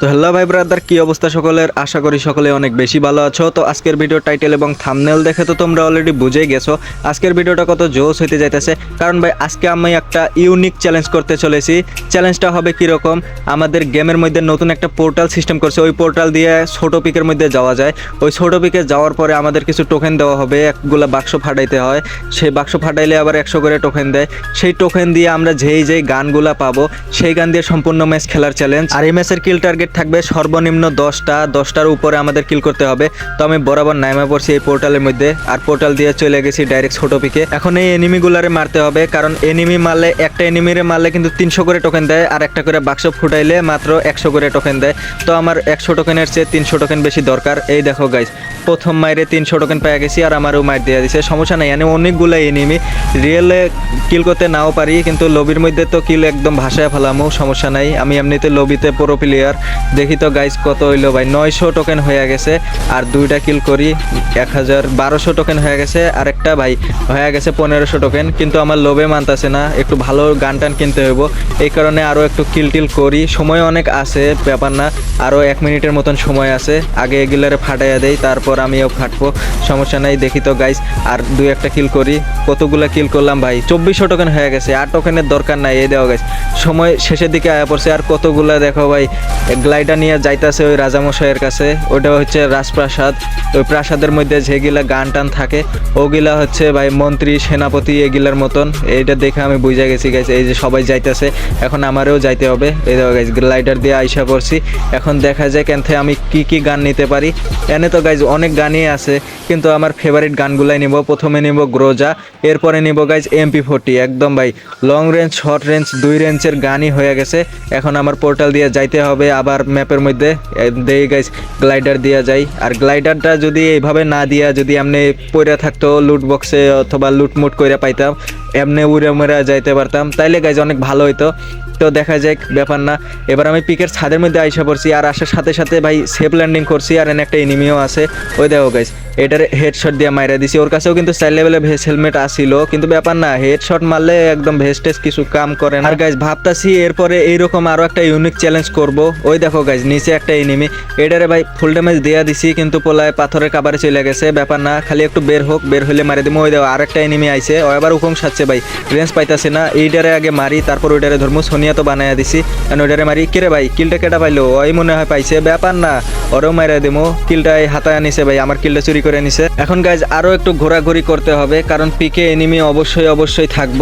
তো হ্যালো ভাই ব্রাদার, কি অবস্থা সকলের? আশা করি সকলে অনেক বেশি ভালো আছো। তো আজকের ভিডিও টাইটেল এবং থামনেল দেখে তো তোমরা অলরেডি বুঝেই গেছো। আজকের ভিডিওটা কত জোস হইতে যাইতেছে। কারণ ভাই, আজকে আমি একটা ইউনিক চ্যালেঞ্জ করতে চলেছি। চ্যালেঞ্জটা হবে কীরকম? আমাদের গেমের মধ্যে নতুন একটা পোর্টাল সিস্টেম করছে। ওই পোর্টাল দিয়ে ছোট পিকের মধ্যে যাওয়া যায়। ওই ছোট পিকে যাওয়ার পরে আমাদের কিছু টোকেন দেওয়া হবে। একগুলা বাক্স ফাটাইতে হয়। সেই বাক্স ফাটাইলে আবার একশো করে টোকেন দেয়। সেই টোকেন দিয়ে আমরা যেই যেই গানগুলা পাবো, সেই গান দিয়ে সম্পূর্ণ ম্যাচ খেলার চ্যালেঞ্জ আর এই ম্যাচের কিল টার্গেট থাকবে সর্বনিম্ন দশটা, দশটার উপরে আমাদের কিল করতে হবে। তো আমি বরাবর নামে পড়ছি এই পোর্টালের মধ্যে, আর পোর্টাল দিয়ে চলে গেছি ডাইরেক্ট ছোট পিকে এখন এই এনিমিগুলারে মারতে হবে, কারণ এনিমি মারলে, একটা এনিমিরে মারলে কিন্তু তিনশো করে টোকেন দেয়, আর একটা করে বাক্স ফুটাইলে মাত্র একশো করে টোকেন দেয়। তো আমার একশো টোকেনের চেয়ে তিনশো টোকেন বেশি দরকার। এই দেখো গাইজ প্রথম মাইরে তিনশো টোকেন পেয়ে গেছি, আর আমারও মাইর দিয়ে দিছে। সমস্যা নাই মানে অনেকগুলো এনিমি রিয়েলে কিল করতে নাও পারি, কিন্তু লবির মধ্যে তো কিল একদম ভাষায় ফেলামো, সমস্যা নাই। আমি এমনিতে লবিতে পুরো প্লেয়ার দেখি তো গাইজ কত হইল ভাই, নয়শো টোকেন হয়ে গেছে আর দুইটা কিল করি এক হাজার বারোশো টোকেন হয়ে গেছে আর একটা ভাই হয়ে গেছে পনেরোশো টোকেন কিন্তু আমার লোভে মানতাছে না, একটু ভালো গান টান কিনতে হইব। এই কারণে আরও একটু কিল টিল করি, সময় অনেক আছে, ব্যাপার না, আরও এক মিনিটের মতন সময় আছে, আগে এগুলারে ফাটাইয়া দেই, তারপর আমিও ফাটবো, সমস্যা নাই, দেখি তো গাইজ আর দুই একটা কিল করি, কতগুলা কিল করলাম ভাই, চব্বিশশো টোকেন হয়ে গেছে, আর টোকেনের দরকার নাই, এই দেওয়া গাইজ সময় শেষের দিকে আয়া পড়ছে, আর কতগুলা দেখো ভাই গ্লাইডা নিয়ে যাইতাছে ওই রাজামশাইয়ের কাছে। ওটা হচ্ছে রাজপ্রাসাদ। ওই প্রাসাদের মধ্যে যেগুলা গান টান থাকে, ওগুলা হচ্ছে ভাই মন্ত্রী, সেনাপতি এগুলার মতন। এইটা দেখে আমি বুঝে গেছি গাইজ এই যে সবাই যাইতেছে, এখন আমারও যাইতে হবে। এই দেখো গাইজ গ্লাইডার দিয়ে আইসা পড়ছি। এখন দেখা যায় কেন আমি কি কি গান নিতে পারি। এনে তো গাইজ অনেক গানই আছে, কিন্তু আমার ফেভারিট গানগুলাই নিব। প্রথমে নিব গ্রোজা এরপরে নিব গাইজ এমপি ফোর্টি একদম ভাই লং রেঞ্জ শর্ট রেঞ্জ দুই রেঞ্জের গানই হয়ে গেছে। এখন আমার পোর্টাল দিয়ে যাইতে হবে, আবার ম্যাপের মধ্যে দেই গাইস গ্লাইডার দেওয়া যায় আর গ্লাইডারটা যদি এইভাবে না দিয়া, যদি এমনি পড়ে থাকতো লুট বক্সে অথবা লুটমুট করে পাইতাম, এমনি উড়ে মরে যাইতে পারতাম, তাইলে গাইজ অনেক ভালো হইতো। তো দেখা যাক ব্যাপার না। এবার আমি পিকের ছাদের মধ্যে আইসা পড়ছি আর আসার সাথে সাথে ভাই সেফ ল্যান্ডিং করছি আর এনে একটা এনিমিও আছে। ওই দেখো গাইজ এটার হেডশট দিয়ে মাইরা দিছি। ওর কাছেও কিন্তু সাইড লেভেলে ভেস হেলমেট আসিল কিন্তু ব্যাপার না হেডশট মারলে একদম ভেস টেস কিছু কাম করে না। গাইজ ভাবতাছি এরপরে এইরকম আরও একটা ইউনিক চ্যালেঞ্জ করব। ওই দেখো গাইজ নিচে একটা এনিমি এটারে ভাই ফুল ড্যামেজ দেয়া দিছি, কিন্তু পোলায় পাথরের কাবারে চলে গেছে। ব্যাপার না, খালি একটু বের হোক, বের হলে মারি দিব ওই দেখো, আরেকটা এনিমি আইছে। ও এবার উকম সাচ্ছে ভাই। রেঞ্জ পাইতাছে না। এইটারে আগে মারি, তারপর ওইটারে ধর্ম। সোনিয়া তো বানাইয়া দিছি। ওইটারে মারি কিরে ভাই, কিলটা কেটা পাইলো? ওই মনে হয় পাইছে ব্যাপার না। ওরেও মাইরা দিমো। কিলটাই হাতায় আনিছে ভাই, আমার কিলটা চুরি করে নিছে। এখন গাইজ আরও একটু ঘোরাঘুরি করতে হবে, কারণ পিকে এনিমি অবশ্যই অবশ্যই থাকব।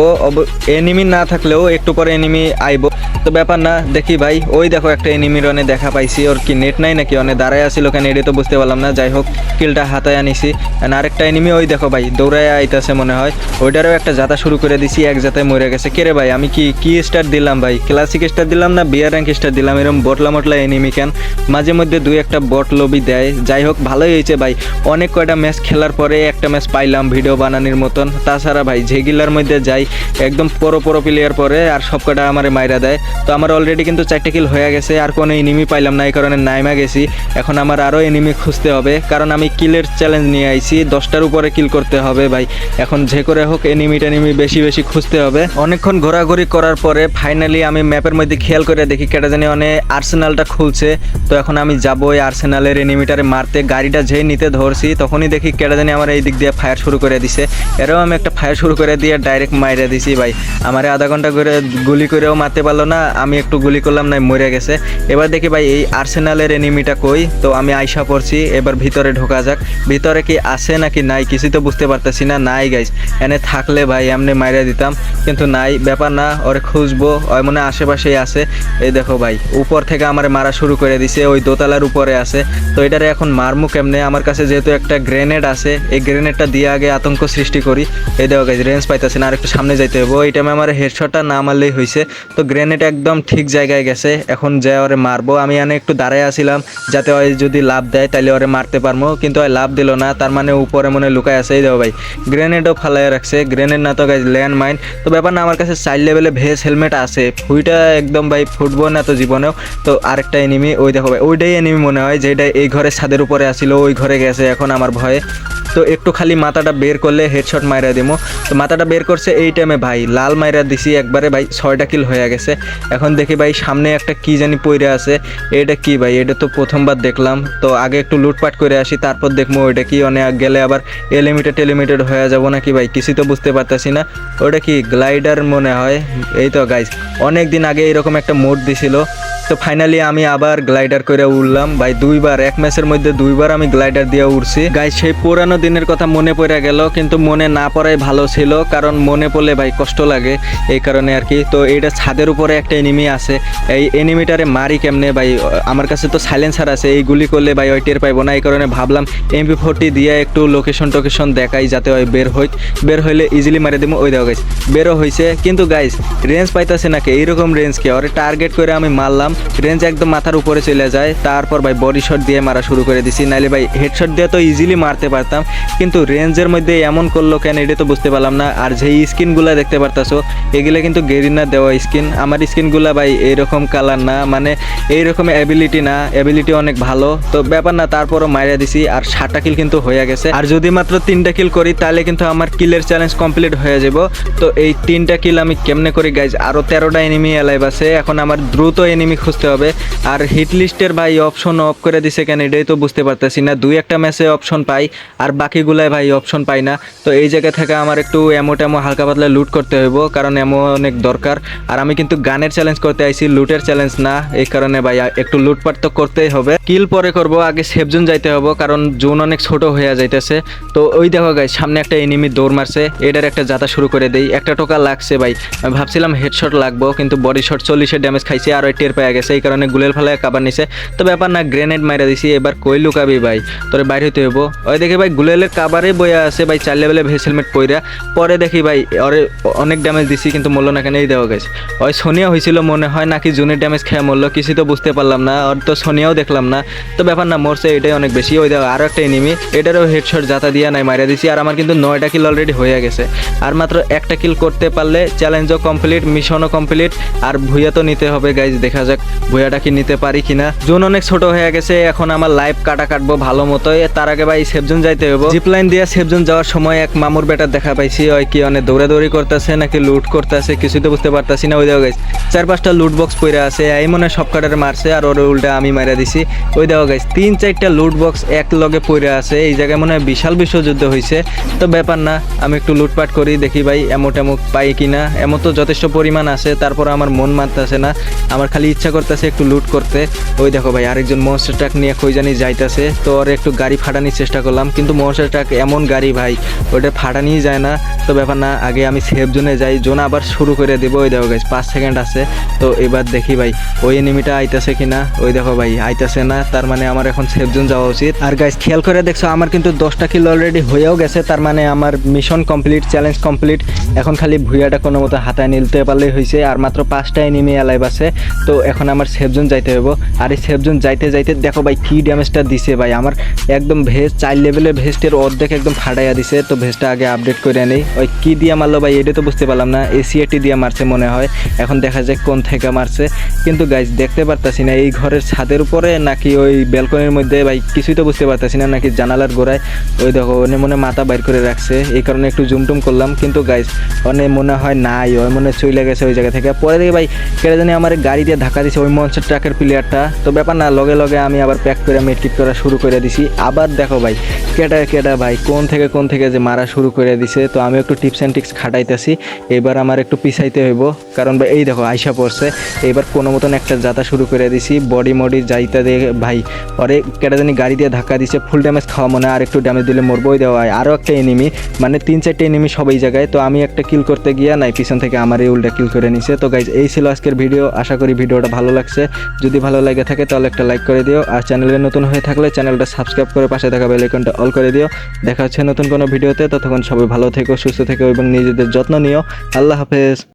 এনিমি না থাকলেও একটু পরে এনিমি আইবো। তো ব্যাপার না, দেখি ভাই, ওই দেখো একটা এনিমি রনে দেখা পাইছি, ওর কি নেট নাই নাকি? অনেক দাঁড়ায় আসিল কেন এটি তো বুঝতে পারলাম না। যাই হোক, কিলটা হাতায় আনিছি। আর আরেকটা এনিমি ওই দেখো ভাই, দৌড়ায় আইতাছে মনে হয়। ওইটারও একটা যাতা শুরু করে দিছি, এক যাতায় মরে গেছে। কে রে ভাই, আমি কি কি স্টার দিলাম ভাই? ক্লাসিক স্টার দিলাম না? বিয়ার র্যাঙ্ক স্টার দিলাম? এরকম বটলা মটলা এনিমি কেন? মাঝে মধ্যে দুই একটা বট লবি দেয়। যাই হোক, ভালোই হয়েছে ভাই। অনেক কয়টা ম্যাচ খেলার পরে একটা ম্যাচ পাইলাম ভিডিও বানানোর মতন। তাছাড়া ভাই, যেগুলার মধ্যে যাই, একদম পরো পরো প্লেয়ার পরে আর সব কটা আমার মাইরা দেয়। তো আমার অলরেডি কিন্তু চারটে কিল হয়ে গেছে, আর কোনো এনিমি পাইলাম না, এই কারণে নাইমা গেছি। এখন আমার আরও এনিমি খুঁজতে হবে, কারণ আমি কিলের চ্যালেঞ্জ নিয়ে আইছি, দশটার উপরে কিল করতে হবে ভাই। এখন যে করে হোক এনিমি টেনিমি বেশি বেশি খুঁজতে হবে। অনেকক্ষণ ঘোরাঘুরি করার পরে ফাইনালি আমি ম্যাপের মধ্যে খেয়াল করে দেখি কেটা জানি অনেক আর্সেনালটা খুলছে। তো এখন আমি যাব ওই আর্সেনালের এনিমিটারে মারতে গাড়িটা যেই নিতে ধরছি, তখনই দেখি কেটে জানি আমার এই দিক দিয়ে ফায়ার শুরু করে দিছে। এরাও আমি একটা ফায়ার শুরু করে দিয়ে ডাইরেক্ট মাইরে দিছি ভাই। আমার আধা ঘণ্টা করে গুলি করেও মারতে পারল না, আমি একটু গুলি করলাম না মরে গেছে। এবার দেখি ভাই, এই আর্সেনালের এনিমিটা কই? তো আমি আইসা পড়ছি, এবার ভিতরে ঢোকা যাক। ভিতরে কি আছে নাকি নাই কিছু তো বুঝতে পারতেছি না, নাই গাইজ এনে থাকলে ভাই, এমনি মাইরে দিতাম, কিন্তু নাই, ব্যাপার না, ওরে খুঁজবো, ওই মনে আশেপাশেই আছে। এই দেখো ভাই, উপর থেকে আমার মারা শুরু করে দিছে, ওই দোতলার উপরে আছে। তো এটারে এখন মারমু কেমনে? আমার কাছে যেহেতু একটা গ্রেনেড আছে, এই গ্রেনেডটা দিয়ে আগে আতঙ্ক সৃষ্টি করি। এই দেখো গাইজ রেঞ্জ পাইতেছি না আর একটু সামনে যাইতে হবে ওই টাইমে আমার হেডশটটা না মারলেই হয়েছে তো গ্রেনেড একদম ঠিক জায়গায় গেছে, এখন যে ওরে মারবো। আমি এনে একটু দাঁড়ায় আসিলাম যাতে ওই যদি লাভ দেয় তাহলে ওরে মারতে পারব কিন্তু ওই লাভ দিল না, তার মানে উপরে মনে লুকায় আছে। এই দেখো ভাই গ্রেনেডও ফালাই রাখছে। গ্রেনেড না তো গাইজ ল্যান্ড মাইন তো ব্যাপার না, আমার কাছে চাইল্ড লেভেলে ভেজ হেলমেট আছে। ফুইটা একদম ভাই ফুটবল না তো জীবনেও। তো আরেকটা এনিমি ওই দেখো ভাই, ওইটাই এনিমি মনে হয়। যেটা এই ঘরের ছাদের উপরে আসিল ওই ঘরে গেছে। এখন আমার ভয়ে তো একটু খালি মাথাটা বের করলে হেডশট মাইরা দিমো। তো মাথাটা বের করছে এই টাইমে ভাই, লাল মাইরা দিছি একবারে ভাই, ছয়টা কিল হয়ে গেছে। এখন দেখি ভাই, সামনে একটা কি জানি পইরে আছে। এটা কি ভাই? এটা তো প্রথমবার দেখলাম। তো আগে একটু লুটপাট করে আসি, তারপর দেখব ওইটা কি অনেক গেলে আবার এলিমিটেড টেলিমিটেড হয়ে যাব নাকি ভাই? কিছু তো বুঝতে পারতাছি না। ওটা কি গ্লাইডার মনে হয়? এই তো গাইজ অনেক দিন আগে এরকম একটা মোড দিছিল। তো ফাইনালি আমি আবার গ্লাইডার করে উঠলাম ভাই, দুইবার, এক ম্যাচের মধ্যে দুইবার আমি গ্লাইডার দিয়ে উঠছি গাই সেই পুরানো দিনের কথা মনে পড়ে গেল, কিন্তু মনে না পড়াই ভালো ছিল, কারণ মনে পড়লে ভাই কষ্ট লাগে, এই কারণে আর কি। তো এইটা ছাদের উপরে একটা এনিমি আছে, এই এনিমিটারে মারি কেমনে ভাই? আমার কাছে তো সাইলেন্সার আছে, এই গুলি করলে ভাই ওই টের পাইবো না, এই কারণে ভাবলাম এমপি ফোরটি দিয়ে একটু লোকেশন টোকেশন দেখাই, যাতে ওই বের হই, বের হইলে ইজিলি মারি দেবো ওই দেখো গাইস বেরো হয়েছে কিন্তু গাইস রেঞ্জ পাইতাছে নাকি? এইরকম রেঞ্জ কে? ওরে টার্গেট করে আমি মারলাম রেঞ্জ একদম মাথার উপরে চলে যায়, তারপর ভাই বডি শট দিয়ে মারা শুরু করে দিছি, নাইলে ভাই হেডশট দিয়ে তো ইজিলি মারতে পারতাম। কিন্তু রেঞ্জের মধ্যে এমন করল কেন এটা তো বুঝতে পারলাম না। আর যেই স্কিনগুলো দেখতে পারতাছো, এগুলা কিন্তু গেরিনা দেওয়া স্কিন। আমার স্কিনগুলা ভাই এইরকম কালার না মানে এইরকম অ্যাবিলিটি না অ্যাবিলিটি অনেক ভালো। তো ব্যাপার না, তারপরও মারিয়া দিছি, আর সাতটা কিল কিন্তু হয়ে গেছে। আর যদি মাত্র তিনটা কিল করি, তাহলে কিন্তু আমার কিলের চ্যালেঞ্জ কমপ্লিট হয়ে যাব। তো এই তিনটা কিল আমি কেমনে করি গাইজ আরও তেরোটা এনিমি অ্যালাইভ আছে। এখন আমার দ্রুত এনিমি খুঁজতে হবে। আর হিট লিস্টের ভাই অপশন অফ করে দিছে কেন, এটাই তো বুঝতে পারতেছি না। দুই একটা ম্যাচে অপশন পাই। আর বাকিগুলাই ভাই অপশন পাই না। তো এই জায়গা থেকে আমার একটু এমো টেমো হালকা পাতলা লুট করতে হইব, কারণ এমো অনেক দরকার। আর আমি কিন্তু গানের চ্যালেঞ্জ করতে আইছি লুটের চ্যালেঞ্জ না। এই কারণে ভাই একটু লুটপাট তো করতেই হবে। কিল পরে করব, আগে সেফ জোন যাইতে হবে কারণ জোন অনেক ছোট হয়ে যাইতেছে। তো ওই দেখো গাই সামনে একটা এনিমি দৌড় মারছে, এটার একটা যাতা শুরু করে দেই। একটা টোকা লাগছে ভাই, আমি ভাবছিলাম হেডশট লাগবো, কিন্তু বডি শট চল্লিশের ড্যামেজ খাইছে, আর ওই টের পেয়ে গেছে, এই কারণে গুলের ফেলায় কাবার নিছে। তো ব্যাপার না গ্রেনেড মাইরা দিছি, এবার কই লুকাবি ভাই? তোরে বাইরে হইতে হইব। ওই দেখে ভাই গুলেলের কাবারে বইয়া আছে ভাই চার লেভেলে ভেস হেলমেট পইরা। পরে দেখি ভাই, অরে অনেক ড্যামেজ দিছি, কিন্তু মরলো না কেন এই দেওয়া গেছে। ওই সোনিয়া হয়েছিল মনে হয় নাকি জুনের ড্যামেজ খেয়ে মরলো কিছু তো বুঝতে পারলাম না, আর তো সোনিয়াও দেখলাম না। তো ব্যাপার না মরছে এটাই অনেক বেশি। ওই দেখো আরও একটা এনিমি এটারও হেডশট যাতা দিয়া নাই মারিয়া দিছি, আর আমার কিন্তু নয়টা কিল অলরেডি হয়ে গেছে। আর মাত্র একটা কিল করতে পারলে চ্যালেঞ্জও কমপ্লিট মিশনও কমপ্লিট আর ভুইয়া তো নিতে হবে গাইজ দেখা যাক ভুইয়াটা কি নিতে পারি কিনা। জোন অনেক ছোট হয়ে গেছে, এখন আমার লাইফ কাটা কাটবো ভালো মতোই। তার আগে ভাই, সেফজোন যাইতে হবে জিপলাইন দিয়ে সেফজোন যাওয়ার সময় এক মামুর বেটার দেখা পাইছি। ওই কি অনেক দৌড়াদৌড়ি করতেছে, নাকি লুট করতেছে, কিছুই তো বুঝতে পারতাছি না। ওই দেখো গাইজ চার পাঁচটা লুট বক্স পইরা আছে। এই মনে সব কাটারে মারছে আর ওর উল্টা আমি মারা দিছি। ওই দেখো গাইজ তিন চারটা লুট বক্স এক লগে পইরা আছে। এই জায়গায় মনে বিশাল বিশ্বযুদ্ধ হয়েছে তো ব্যাপার না, আমি একটু লুটপাট করি, দেখি ভাই এমো টেমো পাই কিনা। এমন তো যথেষ্ট পরিমাণ আছে, তারপর আমার মন মানতেছে না। আমার খালি ইচ্ছা করতেছে একটু লুট করতে। ওই দেখো ভাই, আরেকজন মনস্টার ট্রাক নিয়ে কই জানি যাইতেছে। তো ওর একটু গাড়ি ফাটানোর চেষ্টা করলাম, কিন্তু মনস্টার ট্রাক এমন গাড়ি ভাই ওটা ফাটানিই যায় না। তো ব্যাপার না, আগে আমি সেফ জোনে যাই জোন আবার শুরু করে দেবো। ওই দেখো গাইজ পাঁচ সেকেন্ড আছে। তো এবার দেখি ভাই, ওই এনিমিটা আইতাছে কিনা? ওই দেখো ভাই, আইতাছে না, তার মানে আমার এখন সেফ জোন যাওয়া উচিত। আর গাইজ খেয়াল করে দেখছ, আমার কিন্তু দশটা কিল অলরেডি হয়েও গেছে, তার মানে আমার মিশন কমপ্লিট চ্যালেঞ্জ কমপ্লিট এখন খালি ভুইয়াটা কোনো মতো হাতায় নিতে পারলেই হয়েছে আর মাত্র পাঁচটা এনিমি অ্যালাইভ আছে। তো এখন আমার সেফ জোন যাইতে হবে আর এই সেফ জোন যাইতে যাইতে দেখো ভাই, কি ড্যামেজটা দিছে ভাই। আমার একদম ভেজ, চার লেভেলের ভেস্টের অর্ধেক একদম ফাটাইয়া দিছে, তো ভেজটা আগে আপডেট করে নেই। ওই কি দিয়ে মারলো ভাই, এটা তো বুঝতে পারলাম না এসিএটি দিয়ে মারছে মনে হয়। এখন দেখা যায় কোন থেকে মারছে। কিন্তু গাইজ দেখতে পারতাছি না, এই ঘরের ছাদের উপরে নাকি ওই ব্যালকনির মধ্যে, ভাই, কিছুই তো বুঝতে পারতাছি না, নাকি জানালার গোড়ায় ওই দেখো ওনে মনে মাথা বাইর করে রাখছে। এই কারণে একটু জুমটুম করলাম, কিন্তু গাইজ অনে মনে হয় নাই, ওই মনে চলে গেছে ওই জায়গা থেকে। পরে দেখি ভাই কেটে জানি আমার গাড়ি দিয়ে ধাক্কা দিছে ওই মঞ্চের ট্রাকের প্লেয়ারটা তো ব্যাপার না, লগে লগে আমি আবার প্যাক করে মেটকিট করা শুরু করে দিছি। আবার দেখো ভাই, কেটা কেটা ভাই? কোন থেকে কোন থেকে যে মারা শুরু করে দিছে? তো আমি একটু টিপস অ্যান্ড টিক্স খাটাইতেছি। এবার আমার একটু পিছাইতে হইব। কারণ ভাই, এই দেখো, আইসা পড়ছে। এবার কোনো মতন একটা যাতা শুরু করে দিছি। বডি মডি যাইতে দিয়ে ভাই। পরে কেটা জানি গাড়ি দিয়ে ধাক্কা দিছে। ফুল ড্যামেজ খাওয়া মনে হয় আর একটু ড্যামেজ দিলে মরবো। ওই দেওয়া আরও একটা এনিমি মানে তিন চারটে এনিমি সব এই জায়গায়। তো আমি একটা কিল করতে গিয়া নাই, পিছন থেকে আমার এই উল্টা কিল করে নিছে। তো গাইজ এই ছিল আজকের ভিডিও আশা করি ভিডিওটা ভালো লাগছে। যদি ভালো লাগে থাকে, তাহলে একটা লাইক করে দিও। আর চ্যানেলে নতুন হয়ে থাকলে চ্যানেলটা সাবস্ক্রাইব করে পাশে থাকা বেল আইকনটা অল করে দিও দেখা হচ্ছে নতুন কোনো ভিডিওতে। ততক্ষণ সবাই ভালো থেকো, সুস্থ থেকো এবং নিজেদের যত্ন নিও। আল্লাহ হাফেজ।